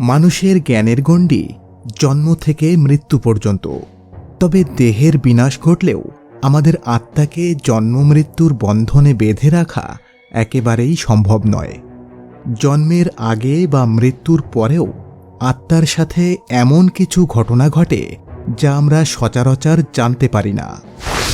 মানুষের জ্ঞানের গণ্ডি জন্ম থেকে মৃত্যু পর্যন্ত। তবে দেহের বিনাশ ঘটলেও আমাদের আত্মাকে জন্ম মৃত্যুর বন্ধনে বেঁধে রাখা একেবারেই সম্ভব নয়। জন্মের আগে বা মৃত্যুর পরেও আত্মার সাথে এমন কিছু ঘটনা ঘটে যা আমরা সচরাচর জানতে পারি না।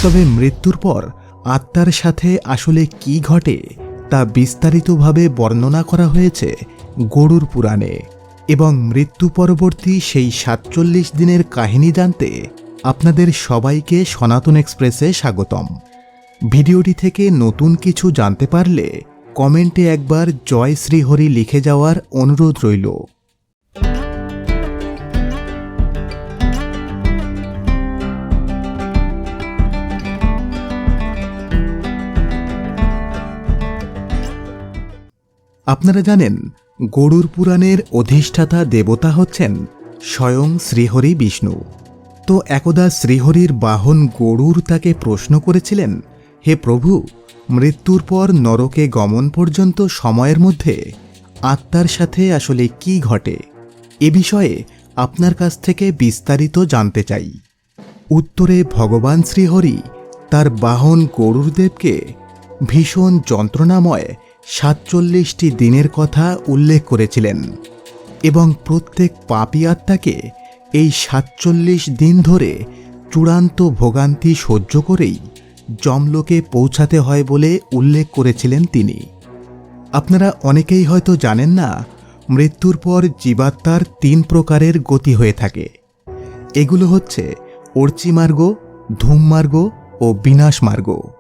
তবে মৃত্যুর পর আত্মার সাথে আসলে কি ঘটে তা বিস্তারিতভাবে বর্ণনা করা হয়েছে গরুর পুরাণে। এবং মৃত্যু পরবর্তী সেই সাতচল্লিশ দিনের কাহিনী জানতে আপনাদের সবাইকে সনাতন এক্সপ্রেসে স্বাগতম। ভিডিওটি থেকে নতুন কিছু জানতে পারলে কমেন্টে একবার জয় শ্রীহরি লিখে যাওয়ার অনুরোধ রইল। আপনারা জানেন গরুর পুরাণের অধিষ্ঠাতা দেবতা হচ্ছেন স্বয়ং শ্রীহরি বিষ্ণু। তো একদা শ্রীহরির বাহন গরুর তাকে প্রশ্ন করেছিলেন, হে প্রভু, মৃত্যুর পর নরকে গমন পর্যন্ত সময়ের মধ্যে আত্মার সাথে আসলে কি ঘটে? এ বিষয়ে আপনার কাছ থেকে বিস্তারিত জানতে চাই। উত্তরে ভগবান শ্রীহরি তার বাহন গরুরদেবকে ভীষণ যন্ত্রণাময় সাতচল্লিশটি দিনের কথা উল্লেখ করেছিলেন এবং প্রত্যেক পাপী আত্মাকে এই সাতচল্লিশ দিন ধরে চূড়ান্ত ভোগান্তি সহ্য করেই জমলোকে পৌঁছাতে হয় বলে উল্লেখ করেছিলেন তিনি। আপনারা অনেকেই হয়তো জানেন না, মৃত্যুর পর জীবাত্মার তিন প্রকারের গতি হয়ে থাকে। এগুলো হচ্ছে অর্চিমার্গ, ধূমমার্গ ও বিনাশমার্গ।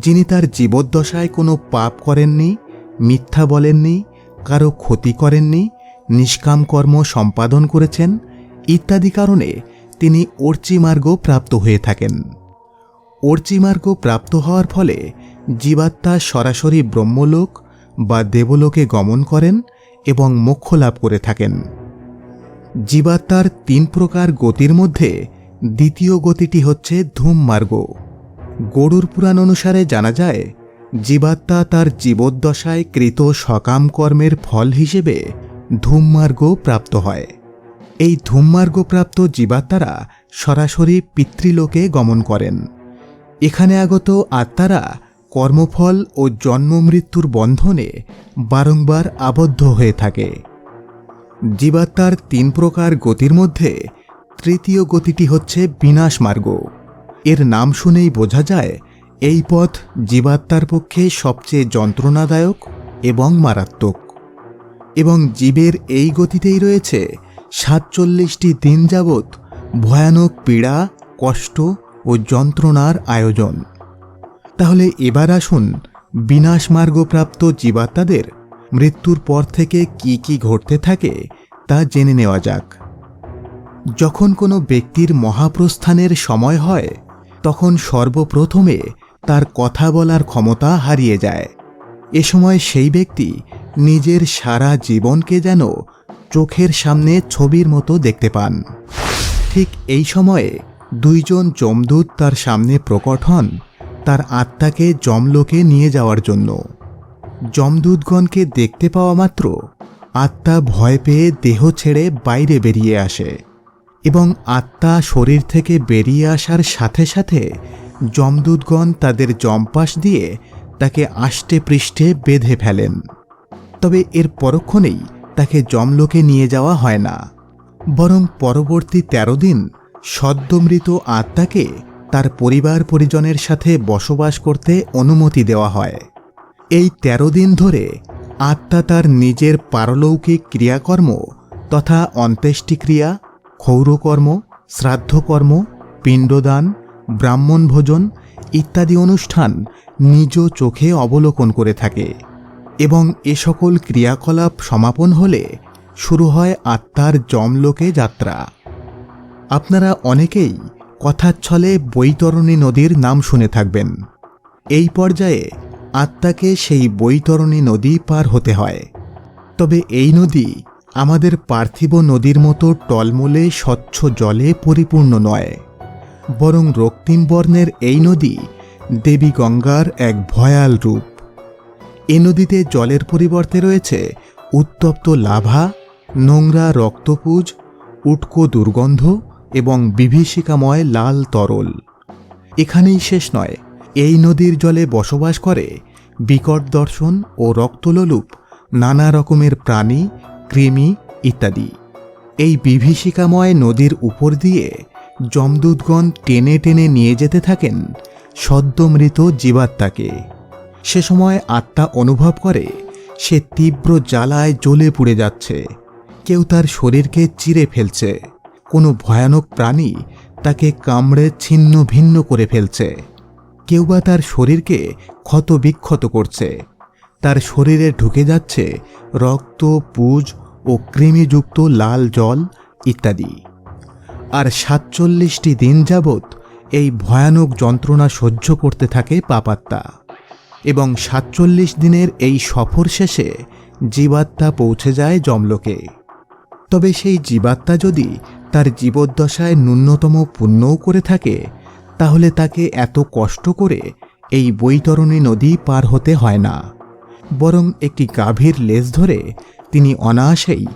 যিনি তার জীবদ্দশায় কোনো পাপ করেননি, মিথ্যা বলেননি, কারও ক্ষতি করেননি, নিষ্কাম কর্ম সম্পাদন করেছেন, ইত্যাদি কারণে তিনি অর্চিমার্গ প্রাপ্ত হয়ে থাকেন। অর্চিমার্গ প্রাপ্ত হওয়ার ফলে জীবাত্মা সরাসরি ব্রহ্মলোক বা দেবলোকে গমন করেন এবং মোক্ষ লাভ করে থাকেন। জীবাত্মার তিন প্রকার গতির মধ্যে দ্বিতীয় গতিটি হচ্ছে ধূমমার্গ। গরুর পুরাণ অনুসারে জানা যায়, জীবাত্মা তার জীবদ্দশায় কৃত সকাম কর্মের ফল হিসেবে ধূমমার্গ প্রাপ্ত হয়। এই ধূমমার্গ প্রাপ্ত জীবাত্মারা সরাসরি পিতৃলোকে গমন করেন। এখানে আগত আত্মারা কর্মফল ও জন্ম মৃত্যুর বন্ধনে বারংবার আবদ্ধ হয়ে থাকে। জীবাত্মার তিন প্রকার গতির মধ্যে তৃতীয় গতিটি হচ্ছে বিনাশ মার্গ। এর নাম শুনেই বোঝা যায়, এই পথ জীবাত্মার পক্ষে সবচেয়ে যন্ত্রণাদায়ক এবং মারাত্মক। এবং জীবের এই গতিতেই রয়েছে সাতচল্লিশটি দিন যাবৎ ভয়ানক পীড়া, কষ্ট ও যন্ত্রণার আয়োজন। তাহলে এবার আসুন বিনাশ মার্গপ্রাপ্ত জীবাত্মাদের মৃত্যুর পর থেকে কি কি ঘটতে থাকে তা জেনে নেওয়া যাক। যখন কোনো ব্যক্তির মহাপ্রস্থানের সময় হয় তখন সর্বপ্রথমে তার কথা বলার ক্ষমতা হারিয়ে যায়। এ সময় সেই ব্যক্তি নিজের সারা জীবনকে যেন চোখের সামনে ছবির মতো দেখতে পান। ঠিক এই সময়ে দুইজন যমদূত তার সামনে প্রকট হন তার আত্মাকে যমলোকে নিয়ে যাওয়ার জন্য। যমদূতগণকে দেখতে পাওয়া মাত্র আত্মা ভয় পেয়ে দেহ ছেড়ে বাইরে বেরিয়ে আসে। এবং আত্মা শরীর থেকে বেরিয়ে আসার সাথে সাথে যমদূতগণ তাদের জম্পাস দিয়ে তাকে আষ্টে পৃষ্ঠে বেঁধে ফেলেন। তবে এর পরক্ষণেই তাকে যমলোকে নিয়ে যাওয়া হয় না। বরং পরবর্তী তেরো দিন সদ্যমৃত আত্মাকে তার পরিবার পরিজনের সাথে বসবাস করতে অনুমতি দেওয়া হয়। এই তেরো দিন ধরে আত্মা তার নিজের পারলৌকিক ক্রিয়াকর্ম তথা অন্ত্যেষ্টিক্রিয়া ক্ষৌরকর্ম, শ্রাদ্ধকর্ম, পিণ্ডদান ব্রাহ্মণ ভোজন ইত্যাদি অনুষ্ঠান নিজ চোখে অবলোকন করে থাকে এবং এ সকল ক্রিয়াকলাপ সমাপন হলে শুরু হয় আত্মার জমলোকে যাত্রা। আপনারা অনেকেই কথাচ্ছলে বৈতরণী নদীর নাম শুনে থাকবেন। এই পর্যায়ে আত্মাকে সেই বৈতরণী নদী পার হতে হয়। তবে এই নদী আমাদের পার্থিব নদীর মতো টলমলে স্বচ্ছ জলে পরিপূর্ণ নয়, বরং রক্তিম বর্ণের এই নদী দেবী গঙ্গার এক ভয়াল রূপ। এ নদীতে জলের পরিবর্তে রয়েছে উত্তপ্ত লাভা, নোংরা রক্তপুজ, উটকো দুর্গন্ধ এবং বিভীষিকাময় লাল তরল। এখানেই শেষ নয়, এই নদীর জলে বসবাস করে বিকট দর্শন ও রক্তলোলুপ নানা রকমের প্রাণী কৃমি ইত্যাদি। এই বিভীষিকাময় নদীর উপর দিয়ে যমদূতগণ টেনে টেনে নিয়ে যেতে থাকেন সদ্যমৃত জীবাত্মাকে। সে সময় আত্মা অনুভব করে, সে তীব্র জ্বালায় জ্বলে পুড়ে যাচ্ছে। কেউ তার শরীরকে চিরে ফেলছে। কোনো ভয়ানক প্রাণী তাকে কামড়ে ছিন্ন ভিন্ন করে ফেলছে। কেউ বা তার শরীরকে ক্ষত বিক্ষত করছে। তার শরীরে ঢুকে যাচ্ছে রক্ত, পুজ ও কৃমিযুক্ত লাল জল ইত্যাদি। আর সাতচল্লিশটি দিন যাবৎ এই ভয়ানক যন্ত্রণা সহ্য করতে থাকে পাপাত্মা এবং সাতচল্লিশ দিনের এই সফর শেষে জীবাত্মা পৌঁছে যায় জমলোকে তবে সেই জীবাত্মা যদি তার জীবদ্দশায় ন্যূনতম পুণ্যও করে থাকে, তাহলে তাকে এত কষ্ট করে এই বৈতরণী নদী পার হতে হয় না। বরং একটি গাভীর লেজ ধরে তিনি অনায়াসেই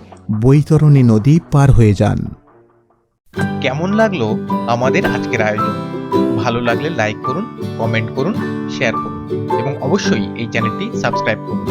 বৈতরণী নদী পার হয়ে যান। কেমন লাগল আমাদের আজকের আয়োজন? ভালো লাগলে লাইক করুন কমেন্ট করুন শেয়ার করুন এবং অবশ্যই এই চ্যানেলটি সাবস্ক্রাইব করুন।